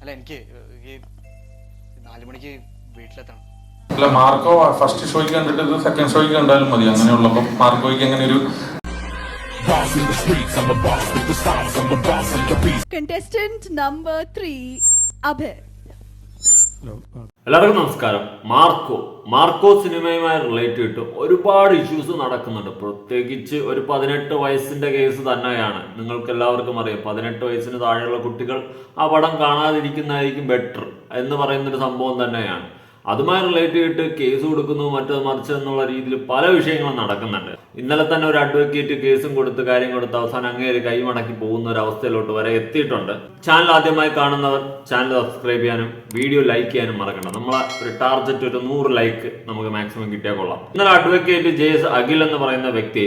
അല്ല എനിക്ക് ഈ നാല് മണിക്ക് വീട്ടിലെത്തണം അല്ല മാർക്കോ ഫസ്റ്റ് ഷോയ്ക്ക് കണ്ടിട്ട് ഇത് സെക്കൻഡ് ഷോയ്ക്ക് കണ്ടാലും മതി അങ്ങനെയുള്ളപ്പം മാർക്കോയ്ക്ക് അങ്ങനെ ഒരു contestant number three. Contestant number three, Abhay. എല്ലാവർക്കും നമസ്കാരം. മാർക്കോ. മാർക്കോ സിനിമയുമായി റിലേറ്റ് ചെയ്തിട്ട് ഒരുപാട് ഇഷ്യൂസ് നടക്കുന്നുണ്ട്. പ്രത്യേകിച്ച് ഒരു പതിനെട്ട് വയസ്സിന്റെ കേസ് തന്നെയാണ്. നിങ്ങൾക്ക് എല്ലാവർക്കും അറിയാം. പതിനെട്ട് വയസ്സിന് താഴെയുള്ള കുട്ടികൾ ആ പടം കാണാതിരിക്കുന്നതായിരിക്കും ബെറ്റർ എന്ന് പറയുന്ന ഒരു സംഭവം തന്നെയാണ്. അതുമായി റിലേറ്റ് ചെയ്തിട്ട് കേസ് കൊടുക്കുന്നു മറ്റത് മറിച്ച് എന്നുള്ള രീതിയിൽ പല വിഷയങ്ങളും നടക്കുന്നുണ്ട്. ഇന്നലെ തന്നെ ഒരു അഡ്വക്കേറ്റ് കേസും കൊടുത്ത് കാര്യം കൊടുത്ത് അവസാനം അങ്ങേര് കൈമടക്കി പോകുന്ന ഒരു അവസ്ഥയിലോട്ട് വരെ എത്തിയിട്ടുണ്ട്. ചാനൽ ആദ്യമായി കാണുന്നവർ ചാനൽ സബ്സ്ക്രൈബ് ചെയ്യാനും വീഡിയോ ലൈക്ക് ചെയ്യാനും മറക്കണം നമ്മളെ ഒരു ടാർഗറ്റ് ഒരു നൂറ് ലൈക്ക് നമുക്ക് മാക്സിമം കിട്ടിയാൽ കൊള്ളാം. ഇന്നലെ അഡ്വക്കേറ്റ് ജെ എസ് അഖിൽ എന്ന് പറയുന്ന വ്യക്തി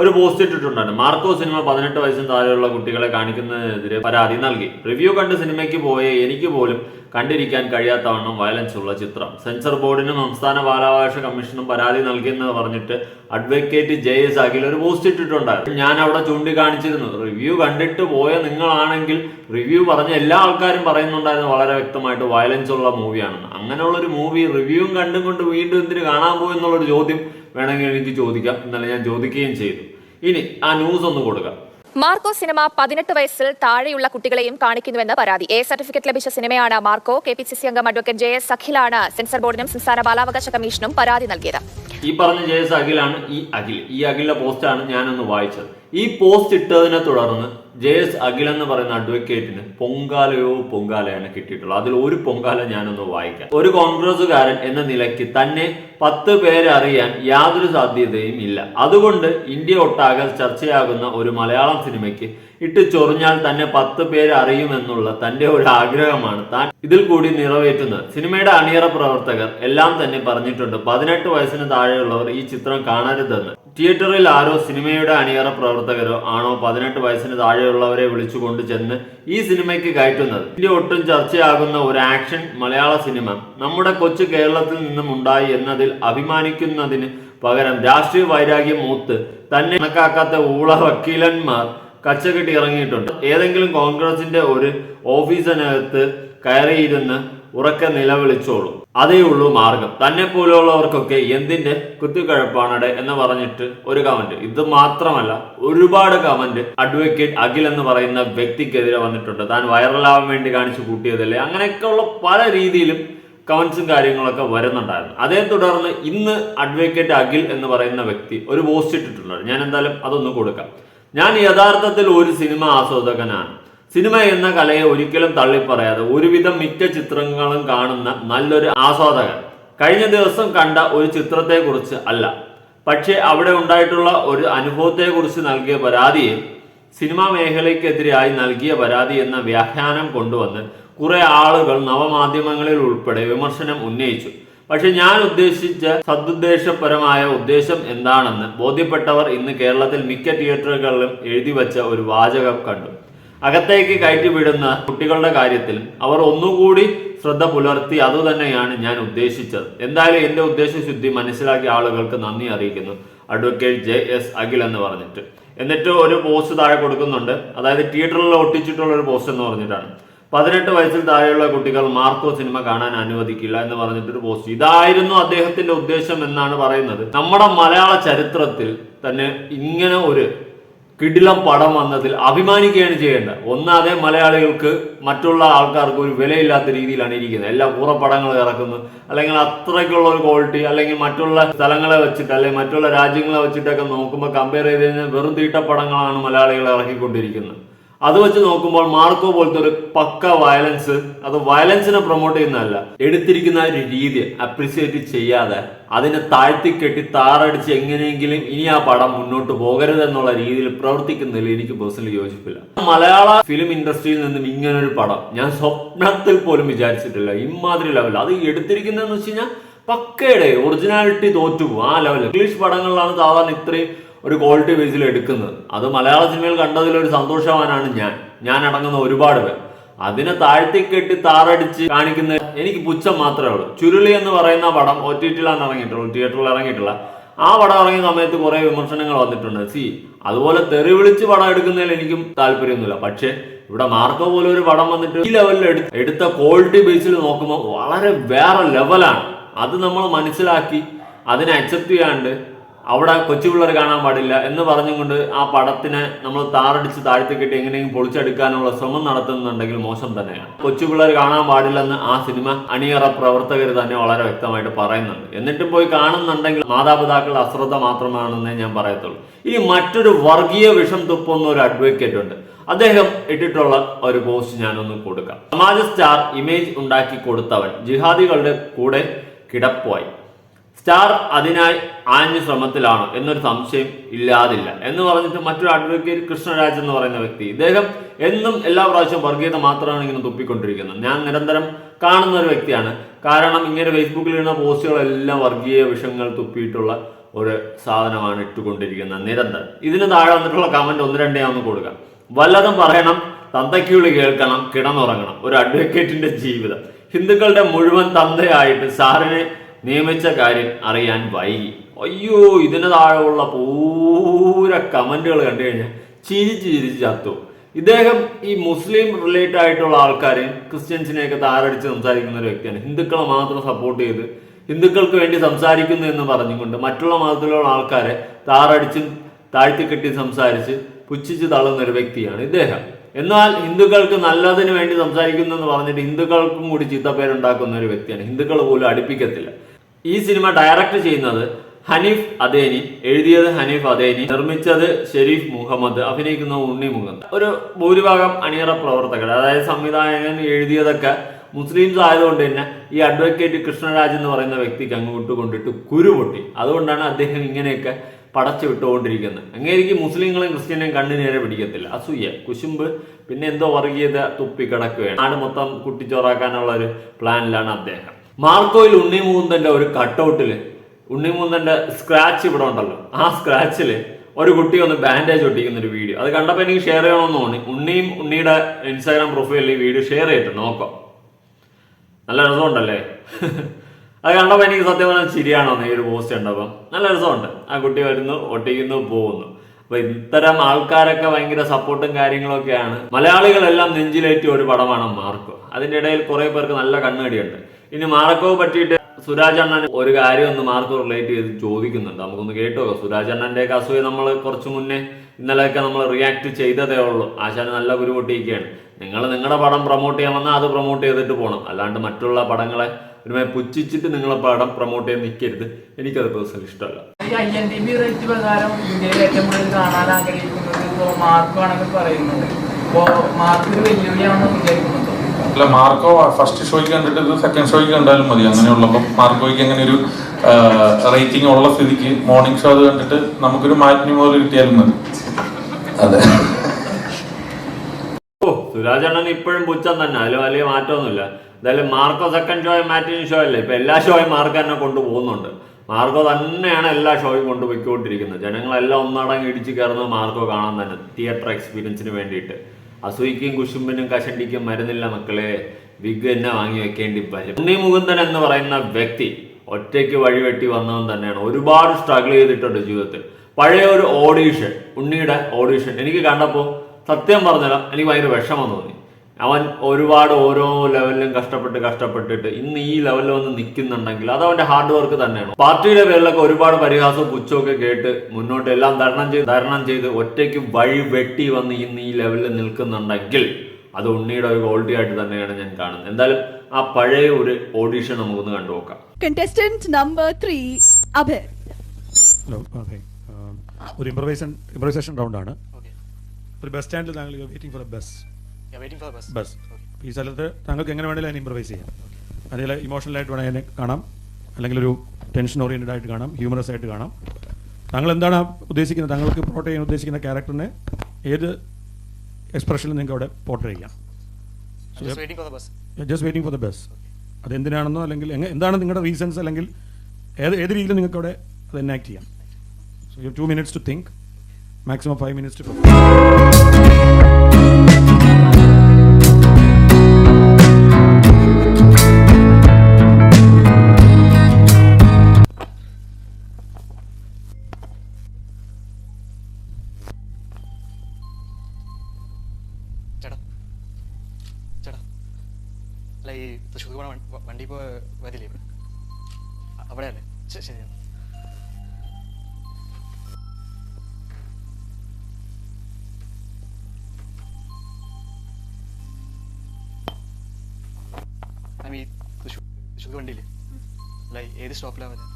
ഒരു പോസ്റ്റ് ഇട്ടിട്ടുണ്ടായിരുന്നു. മാർക്കോ സിനിമ പതിനെട്ട് വയസ്സിന് താഴെയുള്ള കുട്ടികളെ കാണിക്കുന്നതിനെതിരെ പരാതി നൽകി. റിവ്യൂ കണ്ട് സിനിമയ്ക്ക് പോയ എനിക്ക് പോലും കണ്ടിരിക്കാൻ കഴിയാത്തവണ്ണം വയലൻസ് ഉള്ള ചിത്രം. സെൻസർ ബോർഡിനും സംസ്ഥാന ബാലാവകാശ കമ്മീഷനും പരാതി നൽകിയെന്ന് പറഞ്ഞിട്ട് അഡ്വക്കേറ്റ് ജെ എസ് അഖിൽ ഒരു പോസ്റ്റ് ഇട്ടിട്ടുണ്ടായിരുന്നു. ഞാൻ അവിടെ ചൂണ്ടിക്കാണിച്ചിരുന്നു. റിവ്യൂ കണ്ടിട്ട് പോയ നിങ്ങളാണെങ്കിൽ റിവ്യൂ പറഞ്ഞ എല്ലാ ആൾക്കാരും പറയുന്നുണ്ടായിരുന്നു. വളരെ വ്യക്തമായിട്ട് വയലൻസ് ഉള്ള മൂവിയാണെന്ന് അങ്ങനെയുള്ള ഒരു മൂവി റിവ്യൂവും കണ്ടും കൊണ്ട് വീണ്ടും എന്തിനു കാണാൻ പോയി എന്നുള്ളൊരു ചോദ്യം വേണമെങ്കിൽ എനിക്ക് ചോദിക്കാം. ഇന്നലെ ഞാൻ ചോദിക്കുകയും ചെയ്തു. ഇനി ആ ന്യൂസ് ഒന്ന് കൊടുക്കാം. മാർക്കോ സിനിമ പതിനെട്ട് വയസ്സിൽ താഴെയുള്ള കുട്ടികളെയും കാണിക്കുന്നുവെന്ന് പരാതി. എ സർട്ടിഫിക്കറ്റ് ലഭിച്ച സിനിമയാണ് Marco. K P C C അംഗം അഡ്വക്കേറ്റ് ജെ എസ് അഖിലാണ് സെൻസർ ബോർഡിനും സംസ്ഥാന ബാലാവകാശ കമ്മീഷനും പരാതി നൽകിയത്. ഈ പറഞ്ഞ ജെ എസ് അഖിലാണ് ഈ അഖിൽ. ഈ അഖിലിന്റെ പോസ്റ്റാണ് ഞാനൊന്ന് വായിച്ചത്. ഈ പോസ്റ്റ് ഇട്ടതിനെ തുടർന്ന് ജെ എസ് അഖിൽ എന്ന് പറയുന്ന അഡ്വക്കേറ്റിന് പൊങ്കാലയോ പൊങ്കാലയാണ് കിട്ടിയിട്ടുള്ളത്. അതിൽ ഒരു പൊങ്കാല ഞാനൊന്ന് വായിക്കാം. ഒരു കോൺഗ്രസുകാരൻ എന്ന നിലയ്ക്ക് തന്നെ പത്ത് പേരെ അറിയാൻ യാതൊരു സാധ്യതയും ഇല്ല. അതുകൊണ്ട് ഇന്ത്യ ഒട്ടാകെ ചർച്ചയാകുന്ന ഒരു മലയാളം സിനിമയ്ക്ക് ഇട്ട് ചൊറിഞ്ഞാൽ തന്നെ പത്ത് പേര് അറിയുമെന്നുള്ള തന്റെ ഒരു ആഗ്രഹമാണ് താൻ ഇതിൽ കൂടി നിറവേറ്റുന്നത്. സിനിമയുടെ അണിയറ പ്രവർത്തകർ എല്ലാം തന്നെ പറഞ്ഞിട്ടുണ്ട് പതിനെട്ട് വയസ്സിന് താഴെയുള്ളവർ ഈ ചിത്രം കാണരുതെന്ന്. തിയേറ്ററിൽ ആരോ സിനിമയുടെ അണിയറ പ്രവർത്തകരോ ആണോ പതിനെട്ട് വയസ്സിന് താഴെയുള്ളവരെ വിളിച്ചുകൊണ്ട് ചെന്ന് ഈ സിനിമയ്ക്ക് കയറ്റുന്നത്? ഇന്ത്യ ഒട്ടും ചർച്ചയാകുന്ന ഒരു ആക്ഷൻ മലയാള സിനിമ നമ്മുടെ കൊച്ചു കേരളത്തിൽ നിന്നും ഉണ്ടായി എന്നതിൽ അഭിമാനിക്കുന്നതിന് പകരം രാഷ്ട്രീയ വൈരാഗ്യം മൂത്ത് തന്നെ കണക്കാക്കാത്ത ഊള വക്കീലന്മാർ കച്ചകെട്ടി ഇറങ്ങിയിട്ടുണ്ട്. ഏതെങ്കിലും കോൺഗ്രസിന്റെ ഒരു ഓഫീസിനകത്ത് കയറിയിരുന്ന് ഉറക്ക നിലവിളിച്ചോളൂ. അതേ ഉള്ളൂ മാർഗം. തന്നെ പോലെയുള്ളവർക്കൊക്കെ എന്തിന്റെ കുത്തിക്കഴപ്പാണടെ എന്ന് പറഞ്ഞിട്ട് ഒരു കമന്റ് ഇത് മാത്രമല്ല ഒരുപാട് കമന്റ് അഡ്വക്കേറ്റ് അഖിൽ എന്ന് പറയുന്ന വ്യക്തിക്കെതിരെ വന്നിട്ടുണ്ട്. താൻ വൈറലാവാൻ വേണ്ടി കാണിച്ചു കൂട്ടിയതല്ലേ? അങ്ങനെയൊക്കെയുള്ള പല രീതിയിലും കമന്റ്സും കാര്യങ്ങളൊക്കെ വരുന്നുണ്ടായിരുന്നു. അതേ തുടർന്ന് ഇന്ന് അഡ്വക്കേറ്റ് അഖിൽ എന്ന് പറയുന്ന വ്യക്തി ഒരു പോസ്റ്റ് ഇട്ടിട്ടുണ്ട്. ഞാൻ എന്തായാലും അതൊന്ന് കൊടുക്കാം. ഞാൻ യഥാർത്ഥത്തിൽ ഒരു സിനിമ ആസ്വാദകനാണ്. സിനിമ എന്ന കലയെ ഒരിക്കലും തള്ളിപ്പറയാതെ ഒരുവിധം മിക്ക ചിത്രങ്ങളും കാണുന്ന നല്ലൊരു ആസ്വാദകൻ. കഴിഞ്ഞ ദിവസം കണ്ട ഒരു ചിത്രത്തെക്കുറിച്ച് അല്ല. പക്ഷേ അവിടെ ഉണ്ടായിട്ടുള്ള ഒരു അനുഭവത്തെക്കുറിച്ച് നൽകിയ പരാതിയെ സിനിമാ മേഖലയ്ക്കെതിരായി നൽകിയ പരാതി എന്ന വ്യാഖ്യാനം കൊണ്ടുവന്ന് കുറെ ആളുകൾ നവമാധ്യമങ്ങളിൽ ഉൾപ്പെടെ വിമർശനം ഉന്നയിച്ചു. പക്ഷെ ഞാൻ ഉദ്ദേശിച്ച സദുദ്ദേശപരമായ ഉദ്ദേശം എന്താണെന്ന് ബോധ്യപ്പെട്ടവർ ഇന്ന് കേരളത്തിൽ മിക്ക തിയേറ്ററുകളിലും എഴുതി വച്ച ഒരു വാചകം കണ്ടു. അകത്തേക്ക് കയറ്റി വിടുന്ന കുട്ടികളുടെ കാര്യത്തിൽ അവർ ഒന്നുകൂടി ശ്രദ്ധ പുലർത്തി അതുതന്നെയാണ് ഞാൻ ഉദ്ദേശിച്ചത്. എന്തായാലും എന്റെ ഉദ്ദേശശുദ്ധി മനസ്സിലാക്കിയ ആളുകൾക്ക് നന്ദി അറിയിക്കുന്നു. അഡ്വക്കേറ്റ് ജെ എസ് അഖിൽ എന്ന് പറഞ്ഞിട്ട്. എന്നിട്ട് ഒരു പോസ്റ്റ് താഴെ കൊടുക്കുന്നുണ്ട്. അതായത് തിയേറ്ററിൽ ഒട്ടിച്ചിട്ടുള്ള ഒരു പോസ്റ്റ് എന്ന് പറഞ്ഞിട്ടാണ്. പതിനെട്ട് വയസ്സിൽ താഴെയുള്ള കുട്ടികൾ മാർക്കോ സിനിമ കാണാൻ അനുവദിക്കില്ല എന്ന് പറഞ്ഞിട്ടൊരു പോസ്റ്റ്. ഇതായിരുന്നു അദ്ദേഹത്തിന്റെ ഉദ്ദേശം എന്നാണ് പറയുന്നത്. നമ്മുടെ മലയാള ചരിത്രത്തിൽ തന്നെ ഇങ്ങനെ ഒരു കിടിലം പടം വന്നതിൽ അഭിമാനിക്കുകയാണ് ചെയ്യേണ്ടത്. ഒന്നാതെ മലയാളികൾക്ക് മറ്റുള്ള ആൾക്കാർക്ക് ഒരു വിലയില്ലാത്ത രീതിയിലാണ് ഇരിക്കുന്നത്. എല്ലാ കൂറപ്പടങ്ങൾ ഇറക്കുന്നു അല്ലെങ്കിൽ അത്രയ്ക്കുള്ള ഒരു ക്വാളിറ്റി അല്ലെങ്കിൽ മറ്റുള്ള സ്ഥലങ്ങളെ വെച്ചിട്ട് അല്ലെങ്കിൽ മറ്റുള്ള രാജ്യങ്ങളെ വെച്ചിട്ടൊക്കെ നോക്കുമ്പോൾ കമ്പയർ ചെയ്ത് കഴിഞ്ഞാൽ വെറും തീട്ടപ്പടങ്ങളാണ് മലയാളികൾ ഇറക്കിക്കൊണ്ടിരിക്കുന്നത്. അത് വെച്ച് നോക്കുമ്പോൾ മാർക്കോ പോലത്തെ ഒരു പക്ക വയലൻസ് അത് വയലൻസിനെ പ്രൊമോട്ട് ചെയ്യുന്നതല്ല. എടുത്തിരിക്കുന്ന ഒരു രീതി അപ്രിസിയേറ്റ് ചെയ്യാതെ അതിനെ താഴ്ത്തി കെട്ടി താറടിച്ച് എങ്ങനെയെങ്കിലും ഇനി ആ പടം മുന്നോട്ട് പോകരുത് എന്നുള്ള രീതിയിൽ പ്രവർത്തിക്കുന്നതിൽ എനിക്ക് പേഴ്സണലി യോജിപ്പില്ല. മലയാള ഫിലിം ഇൻഡസ്ട്രിയിൽ നിന്നും ഇങ്ങനെ ഒരു പടം ഞാൻ സ്വപ്നത്തിൽ പോലും വിചാരിച്ചിട്ടില്ല. ഇമാതിരി ലെവൽ അത് എടുത്തിരിക്കുന്നതെന്ന് വെച്ച് കഴിഞ്ഞാൽ പക്കയുടെ ഒറിജിനാലിറ്റി തോറ്റുപോകും ആ ലെവൽ ഇംഗ്ലീഷ് പടങ്ങളിലാണ് സാധാരണ ഇത്രയും ഒരു ക്വാളിറ്റി ബേസിൽ എടുക്കുന്നത്. അത് മലയാള സിനിമയിൽ കണ്ടതിൽ ഒരു സന്തോഷവാനാണ് ഞാൻ. ഞാൻ അടങ്ങുന്ന ഒരുപാട് പേർ. അതിനെ താഴ്ത്തിക്കെട്ടി താറടിച്ച് കാണിക്കുന്ന എനിക്ക് പുച്ഛം മാത്രമേ ഉള്ളൂ. ചുരുളി എന്ന് പറയുന്ന പടം ഒ ടി ടിയിലാണ് ഇറങ്ങിയിട്ടുള്ളൂ തിയേറ്ററിൽ ഇറങ്ങിയിട്ടുള്ള ആ പടം ഇറങ്ങിയ സമയത്ത് കുറെ വിമർശനങ്ങൾ വന്നിട്ടുണ്ട്. സി അതുപോലെ തെറി വിളിച്ച് പടം എടുക്കുന്നതിൽ എനിക്കും താല്പര്യമൊന്നുമില്ല. പക്ഷേ ഇവിടെ മാർക്കോ പോലെ ഒരു പടം വന്നിട്ട് ഈ ലെവലിൽ എടു- എടുത്ത ക്വാളിറ്റി ബേസിൽ നോക്കുമ്പോൾ വളരെ വേറെ ലെവലാണ് അത് നമ്മൾ മനസ്സിലാക്കി അതിനെ അക്സെപ്റ്റ് ചെയ്യാണ്ട് അവിടെ കൊച്ചു പിള്ളേർ കാണാൻ പാടില്ല എന്ന് പറഞ്ഞുകൊണ്ട് ആ പടത്തിനെ നമ്മൾ താറടിച്ച് താഴ്ത്തി കെട്ടി എങ്ങനെയും പൊളിച്ചെടുക്കാനുള്ള ശ്രമം നടത്തുന്നുണ്ടെങ്കിൽ മോശം തന്നെയാണ്. കൊച്ചു പിള്ളേർ കാണാൻ പാടില്ലെന്ന് ആ സിനിമ അണിയറ പ്രവർത്തകർ തന്നെ വളരെ വ്യക്തമായിട്ട് പറയുന്നുണ്ട്. എന്നിട്ടും പോയി കാണുന്നുണ്ടെങ്കിൽ മാതാപിതാക്കളുടെ അശ്രദ്ധ മാത്രമാണെന്നേ ഞാൻ പറയത്തുള്ളൂ. ഈ മറ്റൊരു വർഗീയ വിഷം തുപ്പുന്ന ഒരു അഡ്വക്കേറ്റ് ഉണ്ട്. അദ്ദേഹം ഇട്ടിട്ടുള്ള ഒരു പോസ്റ്റ് ഞാനൊന്ന് കൊടുക്കാം. സമാജ സ്റ്റാർ ഇമേജ് ഉണ്ടാക്കി കൊടുത്തവൻ ജിഹാദികളുടെ കൂടെ കിടപ്പായി സ്റ്റാർ അതിനായി ആഞ്ഞു ശ്രമത്തിലാണ് എന്നൊരു സംശയം ഇല്ലാതില്ല. എന്ന് പറഞ്ഞിട്ട് മറ്റൊരു അഡ്വക്കേറ്റ് കൃഷ്ണരാജ് എന്ന് പറയുന്ന വ്യക്തി. ഇദ്ദേഹം എന്നും എല്ലാ പ്രാവശ്യവും വർഗീയത മാത്രമാണ് ഇങ്ങനെ തുപ്പിക്കൊണ്ടിരിക്കുന്നത്. ഞാൻ നിരന്തരം കാണുന്ന ഒരു വ്യക്തിയാണ്. കാരണം ഇങ്ങനെ ഫേസ്ബുക്കിൽ ഇടുന്ന പോസ്റ്റുകളെല്ലാം വർഗീയ വിഷയങ്ങൾ തുപ്പിയിട്ടുള്ള ഒരു സാധനമാണ് ഇട്ടുകൊണ്ടിരിക്കുന്നത്. നിരന്തരം. ഇതിന് താഴെ വന്നിട്ടുള്ള കമന്റ് ഒന്ന് രണ്ടേ ഒന്ന് കൊടുക്കാം. വല്ലതും പറയണം തന്തയ്ക്കുള്ളി കേൾക്കണം കിടന്നുറങ്ങണം. ഒരു അഡ്വക്കേറ്റിന്റെ ജീവിതം. ഹിന്ദുക്കളുടെ മുഴുവൻ തന്തയായിട്ട് സാറിനെ നിയമിച്ച കാര്യം അറിയാൻ വൈകി. അയ്യോ ഇതിന് താഴെയുള്ള പൂര കമന്റുകൾ കണ്ടു കഴിഞ്ഞാൽ ചിരിച്ച് ചിരിച്ച് ചത്തു. ഇദ്ദേഹം ഈ മുസ്ലിം റിലേറ്റഡ് ആയിട്ടുള്ള ആൾക്കാരെയും ക്രിസ്ത്യൻസിനെയൊക്കെ താരടിച്ച് സംസാരിക്കുന്ന ഒരു വ്യക്തിയാണ്. ഹിന്ദുക്കളെ മാത്രം സപ്പോർട്ട് ചെയ്ത് ഹിന്ദുക്കൾക്ക് വേണ്ടി സംസാരിക്കുന്നു എന്ന് പറഞ്ഞുകൊണ്ട് മറ്റുള്ള മതത്തിലുള്ള ആൾക്കാരെ താറടിച്ചും താഴ്ത്തിക്കെട്ടി സംസാരിച്ച് പുച്ഛിച്ച് തള്ളുന്ന ഒരു വ്യക്തിയാണ് ഇദ്ദേഹം. എന്നാൽ ഹിന്ദുക്കൾക്ക് നല്ലതിന് വേണ്ടി സംസാരിക്കുന്നു എന്ന് പറഞ്ഞിട്ട് ഹിന്ദുക്കൾക്കും കൂടി ചീത്തപ്പേരുണ്ടാക്കുന്ന ഒരു വ്യക്തിയാണ്. ഹിന്ദുക്കൾ പോലും അടുപ്പിക്കത്തില്ല. ഈ സിനിമ ഡയറക്റ്റ് ചെയ്യുന്നത് ഹനീഫ് അദേനി. എഴുതിയത് ഹനീഫ് അദേനി. നിർമ്മിച്ചത് ഷെരീഫ് മുഹമ്മദ്. അഭിനയിക്കുന്ന ഉണ്ണി മുഹമ്മദ്. ഒരു ഭൂരിഭാഗം അണിയറ പ്രവർത്തകർ അതായത് സംവിധായകൻ എഴുതിയതൊക്കെ മുസ്ലിംസ് ആയതുകൊണ്ട് തന്നെ ഈ അഡ്വക്കേറ്റ് കൃഷ്ണരാജ് എന്ന് പറയുന്ന വ്യക്തിക്ക് അങ്ങോട്ട് കൊണ്ടിട്ട് കുരുപൊട്ടി അതുകൊണ്ടാണ് അദ്ദേഹം ഇങ്ങനെയൊക്കെ പടച്ചു വിട്ടുകൊണ്ടിരിക്കുന്നത്. അങ്ങേക്ക് മുസ്ലിങ്ങളും ക്രിസ്ത്യനെയും കണ്ണു നേരെ പിടിക്കത്തില്ല. അസൂയ കുശുമ്പ് പിന്നെ എന്തോ വർഗീയത തുപ്പി തുപ്പിക്കിടക്കുകയാണ് നാട് മൊത്തം കുട്ടിച്ചോറാക്കാനുള്ള ഒരു പ്ലാനിലാണ് അദ്ദേഹം. മാർക്കോയിൽ ഉണ്ണിമൂന്തന്റെ ഒരു കട്ടൗട്ടിൽ ഉണ്ണിമൂന്തന്റെ സ്ക്രാച്ച് ഇവിടെ ഉണ്ടല്ലോ. ആ സ്ക്രാച്ചിൽ ഒരു കുട്ടി ഒന്ന് ബാൻഡേജ് ഒട്ടിക്കുന്ന ഒരു വീഡിയോ അത് കണ്ടപ്പോൾ എനിക്ക് ഷെയർ ചെയ്യണമെന്ന് തോന്നി. ഉണ്ണിയും ഉണ്ണിയുടെ ഇൻസ്റ്റാഗ്രാം പ്രൊഫൈലിൽ ഈ വീഡിയോ ഷെയർ ചെയ്തിട്ട് നോക്കാം. നല്ല രസമുണ്ടല്ലേ? അത് കണ്ടപ്പോൾ എനിക്ക് സത്യം പറഞ്ഞാൽ ശരിയാണോ ഈ ഒരു പോസ്റ്റ് ഉണ്ടപ്പം നല്ല രസമുണ്ട്. ആ കുട്ടി വരുന്നു ഒട്ടിക്കുന്നു പോകുന്നു. അപ്പൊ ഇത്തരം ആൾക്കാരൊക്കെ ഭയങ്കര സപ്പോർട്ടും കാര്യങ്ങളൊക്കെയാണ്. മലയാളികളെല്ലാം നെഞ്ചിലേറ്റിയ ഒരു പടമാണ് മാർക്കോ. അതിന്റെ ഇടയിൽ കുറെ പേർക്ക് നല്ല കണ്ണുകടിയുണ്ട്. ഇനി മാർക്കോ പറ്റിയിട്ട് സുരാജ് അണ്ണൻ ഒരു കാര്യം ഒന്ന് മാർക്കോ റിലേറ്റ് ചെയ്ത് ചോദിക്കുന്നുണ്ട്. നമുക്കൊന്ന് കേട്ടോ സുരാജ് അണ്ണന്റെ അസൂയ നമ്മൾ കുറച്ച് മുന്നേ ഇന്നലെയൊക്കെ നമ്മൾ റിയാക്ട് ചെയ്തതേ ഉള്ളൂ. ആശാന് നല്ല കുരുപൊട്ടിയിരിക്കുകയാണ് നിങ്ങൾ നിങ്ങളുടെ പടം പ്രൊമോട്ട് ചെയ്യാൻ വന്നാൽ അത് പ്രൊമോട്ട് ചെയ്തിട്ട് പോകണം അല്ലാണ്ട് മറ്റുള്ള പടങ്ങളെ ഒരുമായി പുച്ഛിച്ചിട്ട് നിങ്ങളെ പടം പ്രൊമോട്ട് ചെയ്യാൻ നിൽക്കരുത് എനിക്കത് പേഴ്സണൽ ഇഷ്ടമല്ല. ഐ എൻ റേറ്റ് പ്രകാരം ഇന്ത്യയിൽ ഏറ്റവും പറയുന്നുണ്ട്. മാർക്ക് വെല്ലുവിളിയാണെന്ന് അല്ല മാർക്കോ ഫസ്റ്റ് ഷോയ്ക്ക് കണ്ടിട്ട് ഇത് സെക്കൻഡ് ഷോയ്ക്ക് കണ്ടാലും മതി. അങ്ങനെയുള്ളപ്പോൾ മാർക്കോയ്ക്ക് അങ്ങനെ ഒരു റേറ്റിംഗ് ഉള്ള സ്ഥിതിക്ക് മോർണിംഗ് ഷോ അത് കണ്ടിട്ട് നമുക്കൊരു മാറ്റിനി പോലെ കിട്ടിയാലും മതി. അതെ. ഓ സുരാജ് അണ്ണൻ ഇപ്പോഴും പുച്ഛം തന്നെ. അതിലും വലിയ മാറ്റമൊന്നുമില്ല. എന്തായാലും Marco second show matinee show അല്ലേ? ഇപ്പൊ എല്ലാ ഷോയും മാർക്ക് തന്നെ കൊണ്ടുപോകുന്നുണ്ട്. മാർക്കോ തന്നെയാണ് എല്ലാ ഷോയും കൊണ്ടുപോയിക്കൊണ്ടിരിക്കുന്നത് ജനങ്ങളെല്ലാം ഒന്നടങ്ങ് ഇടിച്ചു കയറുന്നത് മാർക്കോ കാണാൻ തന്നെ തിയേറ്റർ എക്സ്പീരിയൻസിന് വേണ്ടിയിട്ട്. അസൂയിക്കും കുശുമ്പനും കഷണ്ടിക്കും മരുന്നില്ല മക്കളെ. വിഗ് തന്നെ വാങ്ങി വെക്കേണ്ടി വരും ഉണ്ണി മുകുന്ദൻ എന്ന് പറയുന്ന വ്യക്തി ഒറ്റയ്ക്ക് വഴിവെട്ടി വന്നവൻ തന്നെയാണ്. ഒരുപാട് സ്ട്രഗിൾ ചെയ്തിട്ടുണ്ട് ജീവിതത്തിൽ. പഴയ ഒരു ഓഡീഷൻ ഉണ്ണിയുടെ ഓഡീഷൻ എനിക്ക് കണ്ടപ്പോൾ സത്യം പറഞ്ഞാൽ എനിക്ക് ഭയങ്കര വിഷമം തോന്നി. അവൻ ഒരുപാട് ഓരോ ലെവലിലും കഷ്ടപ്പെട്ട് കഷ്ടപ്പെട്ടിട്ട് ഇന്ന് ഈ ലെവലിൽ വന്ന് നിൽക്കുന്നുണ്ടെങ്കിൽ അത് അവന്റെ ഹാർഡ് വർക്ക് തന്നെയാണ്. പാർട്ടിയുടെ പേരിലൊക്കെ ഒരുപാട് പരിഹാസവും പുച്ഛമൊക്കെ കേട്ട് മുന്നോട്ട് എല്ലാം തരണം ചെയ്ത് തരണം ചെയ്ത് ഒറ്റയ്ക്ക് വഴി വെട്ടി വന്ന് ഇന്ന് ഈ ലെവലിൽ നിൽക്കുന്നുണ്ടെങ്കിൽ അത് ഉണ്ണിയുടെ ഒരു ക്വാളിറ്റി ആയിട്ട് തന്നെയാണ് ഞാൻ കാണുന്നത്. എന്തായാലും ആ പഴയ ഒരു ഓഡീഷൻ നമുക്കൊന്ന് കണ്ടുനോക്കാം contestant number three Abhaya hello അതെ ഒരു ഇംപ്രവൈസേഷൻ ഇംപ്രവൈസേഷൻ റൗണ്ടാണ് ആണ്. ഒരു ബസ് സ്റ്റാൻഡിൽ താങ്കൾ waiting for a bus bus ഈ സ്ഥലത്ത് താങ്കൾക്ക് എങ്ങനെ വേണമെങ്കിലും അതിനെ ഇമ്പ്രവൈസ് ചെയ്യാം. അതിൽ ഇമോഷണലായിട്ട് വേണമെങ്കിൽ അതിനെ കാണാം. അല്ലെങ്കിൽ ഒരു ടെൻഷൻ ഓറിയന്റഡ് ആയിട്ട് കാണാം. ഹ്യൂമറസ് ആയിട്ട് കാണാം. താങ്കൾ എന്താണ് ഉദ്ദേശിക്കുന്നത്? താങ്കൾക്ക് പോർട്ട് ചെയ്യാൻ ഉദ്ദേശിക്കുന്ന ക്യാരക്ടറിനെ ഏത് എക്സ്പ്രഷനിൽ നിങ്ങൾക്ക് അവിടെ പോർട്ട് ചെയ്യാം? Just waiting for the bus അതെന്തിനാണെന്നോ അല്ലെങ്കിൽ എന്താണ് നിങ്ങളുടെ റീസൺസ് അല്ലെങ്കിൽ ഏത് ഏത് രീതിയിലും നിങ്ങൾക്ക് അവിടെ അത് എനാക്ട് ചെയ്യാം? So you two minutes to think maximum five minutes to ചേട്ടാ. അല്ല ഈ തൃശ്ശൂർ പോണ വണ്ടി വരില്ലേ ഇവിടെ? അവിടെ അല്ലേ ശരി ശരി. മാം ഈ തൃശ്ശൂർ തൃശ്ശൂർ വണ്ടിയില്ലേ? അല്ല ഏത് സ്റ്റോപ്പിലാണ് വരുന്നത്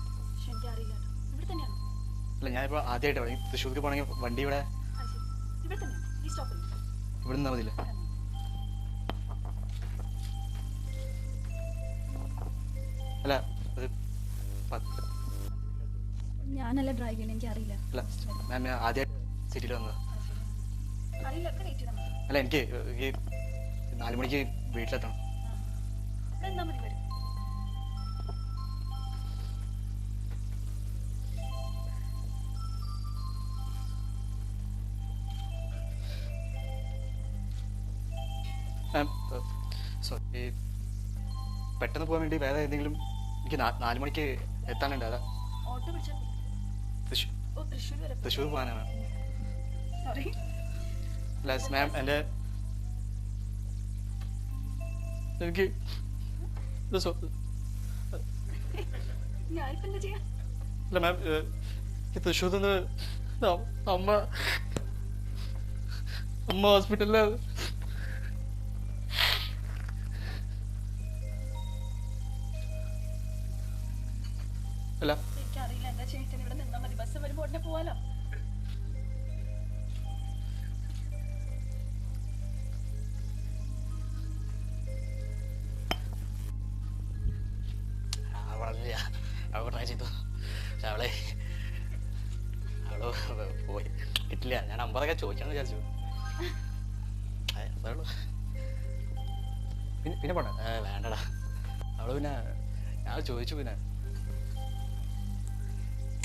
അല്ല ഞാനിപ്പോൾ ആദ്യമായിട്ട് തൃശ്ശൂർക്ക് പോകണമെങ്കിൽ വണ്ടി ഇവിടെ ഇവിടെ തന്നെ ഈ സ്റ്റോപ്പിൽ? ഇവിടെ നിന്നാ മതിയില്ലേ അല്ല പത്ത് ഞാനല്ല ഡ്രൈവ് ചെയ്യണം എനിക്കറിയില്ല. അല്ല മാം ഞാൻ ആദ്യമായിട്ട് സിറ്റിയിൽ അറിയില്ല വെയിറ്റ് അല്ല എനിക്ക് ഈ നാല് മണിക്ക് വീട്ടിലെത്തണം. ഇവിടെ മതി വരും പെട്ടെന്ന് പോകാൻ വേണ്ടി വേറെ ഏതെങ്കിലും എനിക്ക് നാലു മണിക്ക് എത്താനുണ്ട്. അതാ. തൃശ്ശൂർ പോകാനാണ്. മാം എന്റെ എനിക്ക് അല്ല മാം തൃശ്ശൂർ നിന്ന് അമ്മ അമ്മ ഹോസ്പിറ്റലിൽ പക്ഷെ അവളെ അവൾ പോയി. കിട്ടില്ല. ഞാൻ അമ്പതൊക്കെ ചോദിക്കാന്ന് വിചാരിച്ചു. അതെ, അതേ ഉള്ളൂ. പിന്നെ പിന്നെ പോട്ടെ ഏ, വേണ്ടടാ. അവൾ പിന്നെ ഞാൻ ചോദിച്ചു പിന്നെ.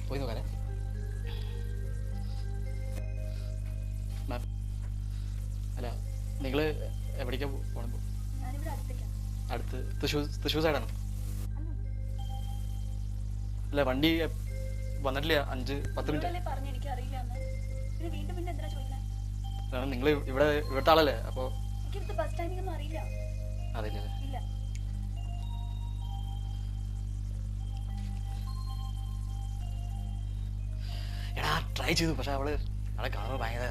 പോയി നോക്കാനേ മാം അല്ല നിങ്ങൾ എവിടേക്കാ പോകണം അടുത്ത്. തൃശ്ശൂർ തൃശ്ശൂർ സൈഡാണ് അല്ല വണ്ടി വന്നിട്ടില്ല. അഞ്ച് പത്ത് മിനിറ്റ്. നിങ്ങൾ ഇവിടെ ഇവിടുത്തെ ആളല്ലേ? അപ്പോ അറിയില്ല. ട്രൈ ചെയ്തു. പക്ഷെ അവൾ അവളെ കാണുമ്പോൾ ഭയങ്കര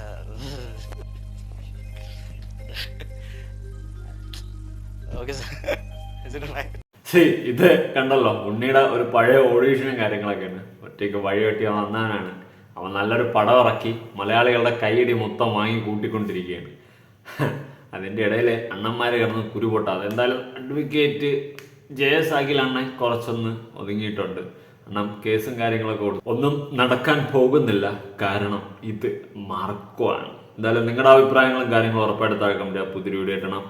ശരി ഇത് കണ്ടല്ലോ ഉണ്ണിയുടെ ഒരു പഴയ ഓഡീഷനും കാര്യങ്ങളൊക്കെയാണ്. ഒറ്റയ്ക്ക് വഴി വെട്ടി അവൻ വന്നവനാണ്. അവൻ നല്ലൊരു പടം ഇറക്കി മലയാളികളുടെ കൈയടി മൊത്തം വാങ്ങി കൂട്ടിക്കൊണ്ടിരിക്കുകയാണ്. അതിന്റെ ഇടയിൽ അണ്ണന്മാർ കിടന്ന് കുരുപൊട്ട. അതെന്തായാലും അഡ്വക്കേറ്റ് ജയസാഗിൽ അണ്ണൻ കുറച്ചൊന്ന് ഒതുങ്ങിയിട്ടുണ്ട്. അണ്ണൻ കേസും കാര്യങ്ങളൊക്കെ കൊടുത്തു ഒന്നും നടക്കാൻ പോകുന്നില്ല. കാരണം ഇത് മാർക്കോ ആണ് എന്തായാലും നിങ്ങളുടെ അഭിപ്രായങ്ങളും കാര്യങ്ങളും ഉറപ്പായിട്ട് താഴെ കമന്റ്. പുതിയൊരു വീഡിയോ ഇട്ടണം